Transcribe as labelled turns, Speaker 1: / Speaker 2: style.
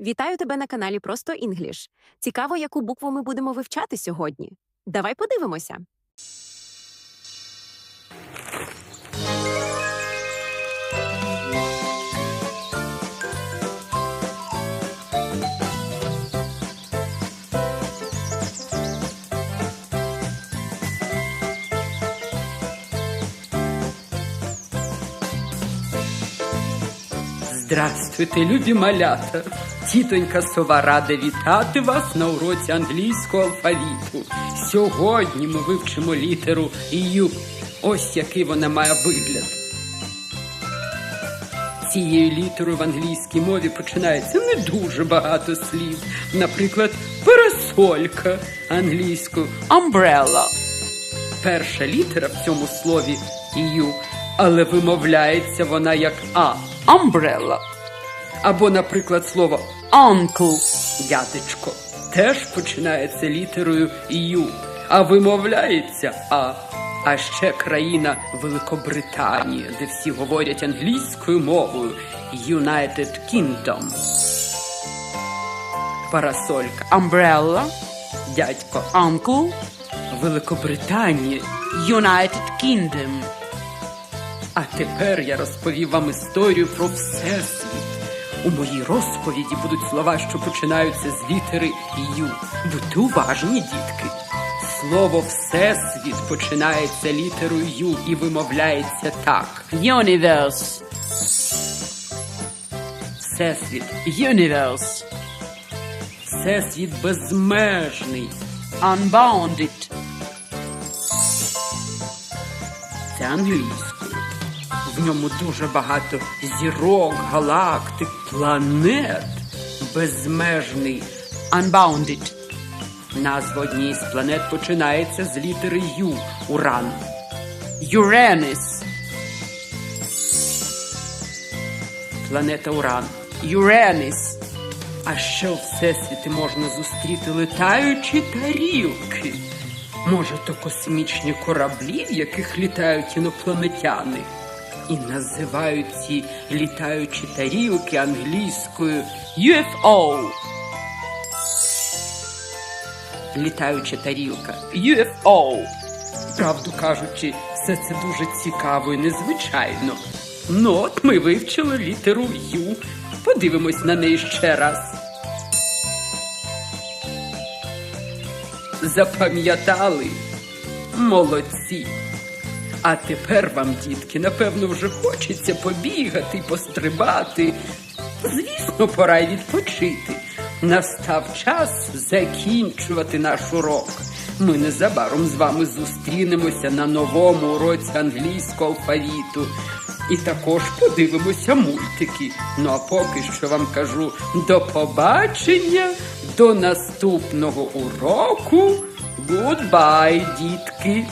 Speaker 1: Вітаю тебе на каналі Просто Інгліш. Цікаво, яку букву ми будемо вивчати сьогодні. Давай подивимося.
Speaker 2: Здравствуйте, любі малята! Тітонька сова рада вітати вас на уроці англійського алфавіту. Сьогодні ми вивчимо літеру Ю. Ось який вона має вигляд. Цією літерою в англійській мові починається не дуже багато слів. Наприклад, парасолька англійською umbrella. Перша літера в цьому слові Ю, але вимовляється вона як А. Umbrella. Або, наприклад, слово uncle, дядечко, теж починається літерою Ю, а вимовляється А. А ще країна Великобританія, де всі говорять англійською мовою United Kingdom. Парасолька Umbrella, дядько Uncle, Великобританія United Kingdom. А тепер я розповів вам історію про Всесвіт. У моїй розповіді будуть слова, що починаються з літери Ю. Будьте уважні, дітки. Слово Всесвіт починається літерою Ю і вимовляється так. Universe. Всесвіт. Universe. Всесвіт безмежний. Unbounded. Це англійською. В ньому дуже багато зірок, галактик, планет. Безмежний Unbounded. Назва однієї з планет починається з літери Ю Уран. Uranus. Планета Уран. Uranus. А ще у всесвіті можна зустріти летаючі тарілки. Може, то космічні кораблі, в яких літають інопланетяни. І називають ці літаючі тарілки англійською UFO. Літаюча тарілка UFO. Правду кажучи, все це дуже цікаво і незвичайно. Ну, от ми вивчили літеру Ю. Подивимось на неї ще раз. Запам'ятали? Молодці. А тепер вам, дітки, напевно, вже хочеться побігати, пострибати. Звісно, пора й відпочити. Настав час закінчувати наш урок. Ми незабаром з вами зустрінемося на новому уроці англійського алфавіту. І також подивимося мультики. Ну а поки що вам кажу до побачення, до наступного уроку. Гудбай, дітки!